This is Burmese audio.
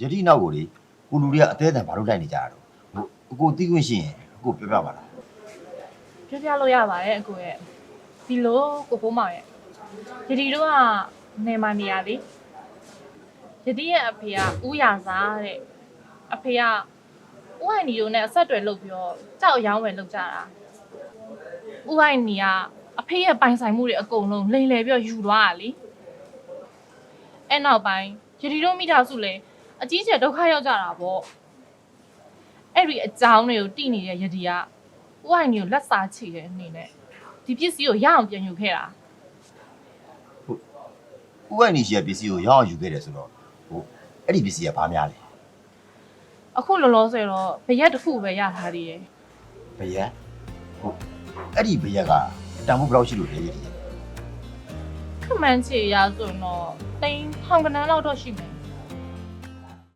ယတိနောက်ကိုလေကိုလူတွေကအသေးအံဘာလို့လိုက်နေကြတာတော့ဟိုအကိုသိခွင့်ရှိရင်အကိုပြောပြပါလားပြောပြလို့ရပါတယ်အကိုရဲ့ဒီလိုကိုဖိုးမောင်ရဲ့ယတိတို့ကနေမနေရလေယတိရဲ့အဖေကဦးရာစားတဲ့အဖေကဦးဟိုင်နီတို့နဲ့အဆက်အသွယ်လုပ်ပြီးတော့ကြောက်အယောင်းဝယ်လုပ်ကြတာဦးဟိုင်နီကအဖေရဲ့ပိုင်ဆိုင်မှုတွေအကုန်လုံးလိမ်လည်ပြီးတော့ယူသွားတာလေအဲ့နောက်ပိုင်းယတိတို့မိသားစုလည်း အကြီးကျယ်ဒုက္ခရောက်ကြတာပေါ့အဲ့ဒီအကြောင်းတွေကိုတိနေတဲ့ယတိကဦးအိုင်နီကိုလက်စားချေတဲ့အနေနဲ့ဒီပစ္စည်းကိုရအောင်ပြန်ယူခဲ့တာဦးအိုင်နီရှိရဲ့ပစ္စည်းကိုရအောင်ယူခဲ့တယ်ဆိုတော့ဟိုအဲ့ဒီပစ္စည်းကဘာများလဲအခုလောလောဆယ်တော့ဘရက်တစ်ခုပဲရထားသေးတယ်ဘယက်ဟိုအဲ့ဒီဘယက်ကတန်ဖိုးဘယ်လောက်ရှိလို့လဲယတိခမန်းချေရဆိုရင်တော့တိန်းထောင်ကနန်းလောက်တော့ရှိမယ်